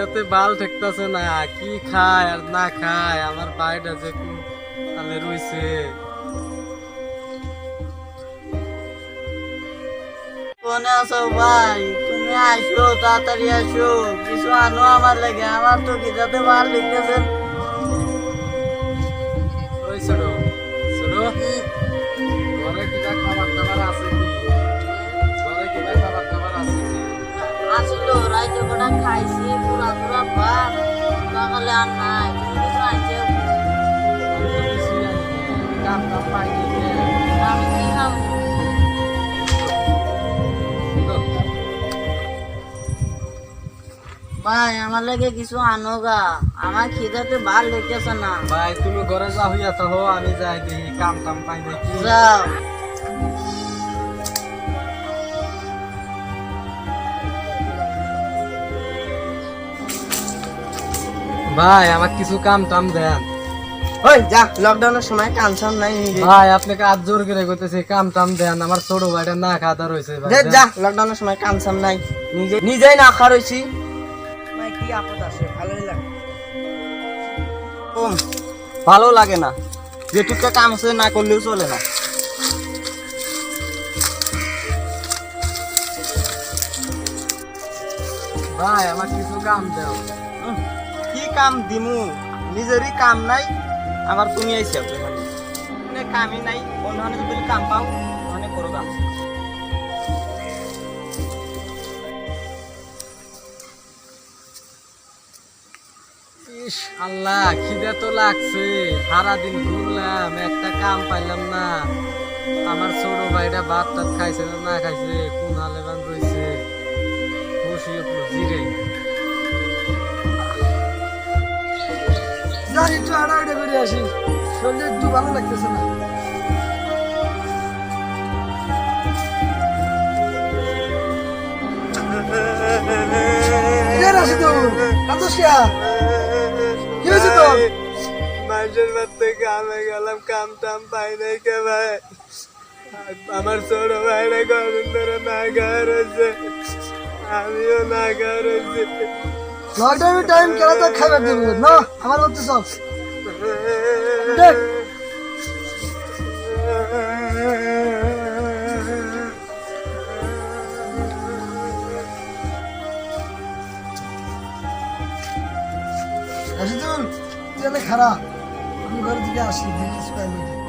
খিদাতে বাল ঠেকতেছে না কি খায় আর না খায় আমার বাইটা যে তাহলে রইছে। কোনে আছো ভাই? তুমি আসো তাড়াতাড়ি আসো কিছু আনো আমার লাগে আমার তো খিদাতে ভালো লিখতেছে ওই ছোট ছোট। ভাই আমার লাগে কিছু আনো গা। আমার খিদাতে ভালো লিখতেছে না। ভাই তুমি ঘরে যা হইয়া তো আমি যাই দেখি কাম টাম পাই যাও। ভাই আমার কিছু কাম টাম দেন। ওই যা লকডাউনের সময় কানসাম নাই নিজে ভাই আপনাকে আজ জোর করে কইতেছি কাম টাম দেন আমার ছোট ভাইটা না খাতা রয়েছে ভাই যা লকডাউনের সময় কানসাম নাই। নিজে নিজেই না খা রইছি। ভাই কি আপদ আছে? ভালোই লাগে। কম ভালো লাগে না। যেটুকু কাম আছে না করলেও চলে না। ভাই আমার কিছু কাম দেও। কাম দিমু, নিজেরই কাম নাই আবার তুমি আইছি মানে কামই নাই অন্য যদি কাম পাও মানে করো কাম। ইস আল্লাহ, খিদে তো লাগছে। সারাদিন ঘুরলাম, একটা কাম পাইলাম না। আমার ছোট ভাইটা ভাত টাত খাইছে না খাইছে, কোন হালে বান রয়েছে বসি জিরে যাই একটু হাঁটাহাঁটি করে আসি। শরীরে একটু ভালো লাগতেছে না। আমার ছোট ভাইরা গরম ধরে না গা রয়েছে আমিও না গা রয়েছে লকডাউনের টাইম কেন তো খাবার দেবে না? আমার মধ্যে সব দেখ। খারাপ। আমি ঘরের দিকে আসি, দেখি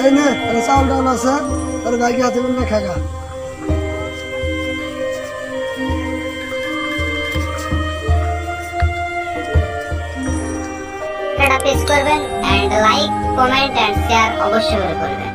এই নে চাউল টাউল আছে আর ভাইকে হাতে বললে খাগা প্রেস করবেন and like comment and share অবশ্যই করবেন